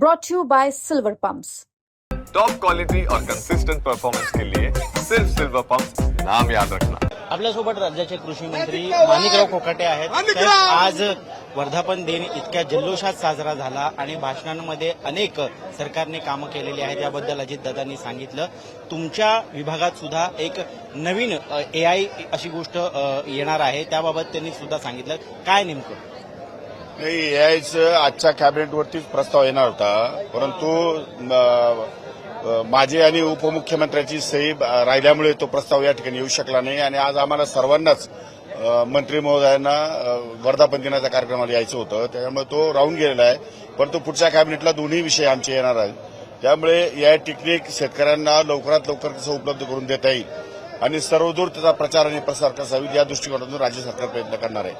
brought to you by Silver Pumps. Top quality और consistent performance के लिए सिर्फ सिल्वर पंप नाम याद रखना। आपल्यासोबत राज्याचे कृषी मंत्री माणिकराव कोकाटे आहेत. आज वर्धापन दिन इतक्या जल्लोषात साजरा झाला आणि भाषणांमध्ये अनेक सरकारने कामं केलेली आहेत. याबद्दल अजितदादांनी सांगितलं. तुमच्या विभागात सुद्धा एक नवीन ए आय अशी गोष्ट येणार आहे. त्याबाबत त्यांनी सुद्धा सांगितलं. काय नेमकं? नाही यायचं आजच्या कॅबिनेटवरतीच प्रस्ताव येणार होता. परंतु अ, माझी आणि उपमुख्यमंत्र्यांची सही राहिल्यामुळे तो प्रस्ताव या ठिकाणी येऊ शकला नाही. आणि आज आम्हाला सर्वांनाच मंत्री महोदयांना वर्धापन दिनाच्या कार्यक्रमाला यायचं होतं. त्यामुळे तो राहून गेलेला आहे. परंतु पुढच्या कॅबिनेटला दोन्ही विषय आमचे येणार आहेत. त्यामुळे या टेक्निक शेतकऱ्यांना लवकरात लवकर कसं उपलब्ध करून देता येईल. आणि सर्वदूर त्याचा प्रचार आणि प्रसार कसा होईल या दृष्टिकोनातून राज्य सरकार प्रयत्न करणार आहे.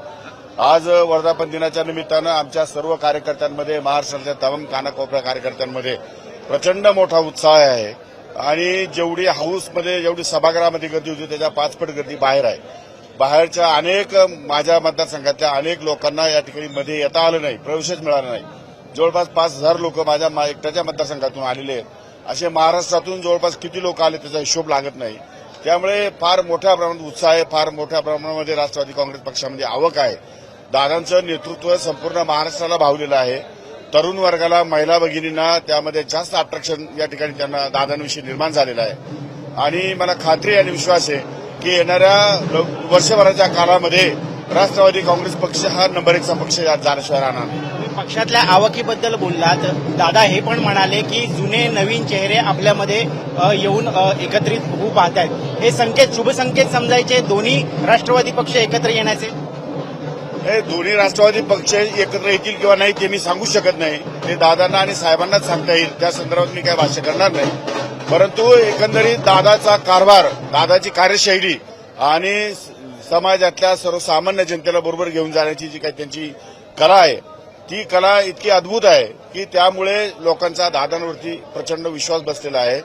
आज वर्धापन दिनाच्या निमित्तानं आमच्या सर्व कार्यकर्त्यांमध्ये महाराष्ट्रातल्या तमाम कानाकोपऱ्या कार्यकर्त्यांमध्ये प्रचंड मोठा उत्साह आहे. आणि जेवढी हाऊसमध्ये जेवढी सभागृहामध्ये गर्दी होती त्याच्या पाचपट गर्दी बाहेर आहे. बाहेरच्या अनेक माझ्या मतदारसंघातल्या अनेक लोकांना या ठिकाणी मध्ये येता आलं नाही प्रवेशच मिळाला नाही. जवळपास पाच हजार लोक माझ्या एकट्याच्या मतदारसंघातून आलेले आहेत. असे महाराष्ट्रातून जवळपास किती लोक आले त्याचा हिशोब लागत नाही. त्यामुळे फार मोठ्या प्रमाणात उत्साह आहे फार मोठ्या प्रमाणामध्ये राष्ट्रवादी काँग्रेस पक्षामध्ये आवक आहे. दादांचं नेतृत्व संपूर्ण महाराष्ट्राला भावलेलं आहे. तरुण वर्गाला महिला भगिनींना त्यामध्ये जास्त अट्रॅक्शन या ठिकाणी त्यांना दादांविषयी निर्माण झालेलं आहे. आणि मला खात्री आणि विश्वास आहे की येणाऱ्या वर्षभराच्या काळामध्ये राष्ट्रवादी काँग्रेस पक्ष हा नंबर एकचा पक्ष यात झाल्याशिवाय राहणार नाही. पक्षातल्या आवकीबद्दल बोललात. दादा हे पण म्हणाले की जुने नवीन चेहरे आपल्यामध्ये येऊन एकत्रित होऊ पाहत आहेत हे संकेत शुभ संकेत समजायचे दोन्ही राष्ट्रवादी पक्ष एकत्र येण्याचे? हे दोन्ही राष्ट्रवादी पक्ष एकत्र येतील किंवा नाही ते मी सांगू शकत नाही. ते दादांना आणि साहेबांनाच सांगता येईल. त्या संदर्भात मी काय भाष्य करणार नाही. परंतु एकंदरीत दादाचा कारभार दादाची कार्यशैली आणि समाजातल्या सर्वसामान्य जनतेला बरोबर घेऊन जाण्याची जी काही त्यांची कला आहे ती कला इतकी अद्भुत आहे की त्यामुळे लोकांचा दादांवरती प्रचंड विश्वास बसलेला आहे.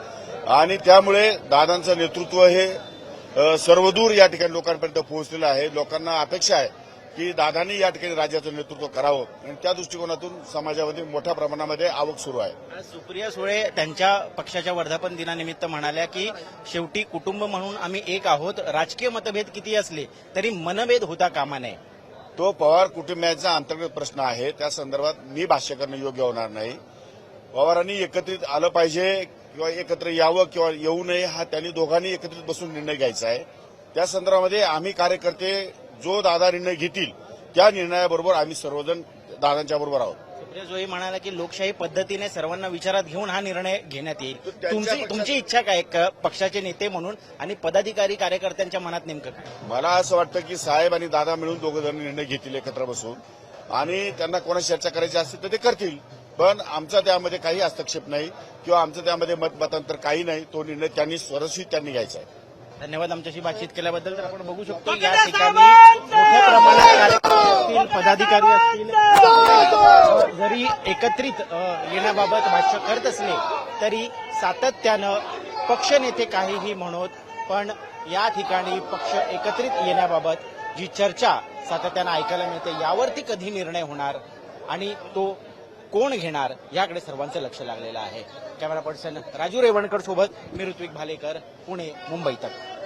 आणि त्यामुळे दादांचं नेतृत्व हे सर्वदूर या ठिकाणी लोकांपर्यंत पोहोचलेलं आहे. लोकांना अपेक्षा आहे की दादांनी या ठिकाणी राज्याचं नेतृत्व करावं. आणि त्या दृष्टिकोनातून समाजामध्ये मोठ्या प्रमाणामध्ये आवक सुरू आहे. सुप्रिया सुळे त्यांच्या पक्षाच्या वर्धापन दिनानिमित्त म्हणाल्या की शेवटी कुटुंब म्हणून आम्ही एक आहोत. राजकीय मतभेद किती असले तरी मनभेद होता कामा नये. तो पवार कुटुंबियांचा अंतर्गत प्रश्न आहे. त्या संदर्भात मी भाष्य करणं योग्य होणार नाही. पवारांनी एकत्रित आलं पाहिजे किंवा एकत्र यावं किंवा येऊ नये हा त्यांनी दोघांनी एकत्रित बसून निर्णय घ्यायचा आहे. त्या संदर्भामध्ये आम्ही कार्यकर्ते जो दादा निर्णय घेतील त्या निर्णयाबरोबर आम्ही सर्वजण दादांच्या बरोबर आहोत. सुळे म्हणाल्या की लोकशाही पद्धतीने सर्वांना विचारात घेऊन हा निर्णय घेण्यात येईल. तुमची इच्छा काय पक्षाचे नेते म्हणून आणि पदाधिकारी कार्यकर्त्यांच्या मनात नेमकं काय? मला असं वाटतं की साहेब आणि दादा मिळून दोघं जण निर्णय घेतील एकत्र बसून. आणि त्यांना कोणाशी चर्चा करायची असतील तर ते करतील. पण आमचा त्यामध्ये काही हस्तक्षेप नाही किंवा आमचं त्यामध्ये मत मतांतर काही नाही. तो निर्णय त्यांनी स्वरस्वी त्यांनी घ्यायचा आहे. धन्यवाद आमच्याशी बातचीत केल्याबद्दल. तर आपण बघू शकतो या ठिकाणी प्रमाणात असतील पदाधिकारी असतील जरी एकत्रित येण्याबाबत भाष्य करत असले तरी सातत्यानं पक्षनेते काहीही म्हणत पण या ठिकाणी पक्ष एकत्रित येण्याबाबत जी चर्चा सातत्यानं ऐकायला मिळते यावरती कधी निर्णय होणार आणि तो कोण घेणार याकडे सर्वांचं लक्ष लागलेलं आहे. कॅमेरा पर्सन राजू रेवणकर सोबत मी ऋत्विक भालेकर पुणे मुंबई तक.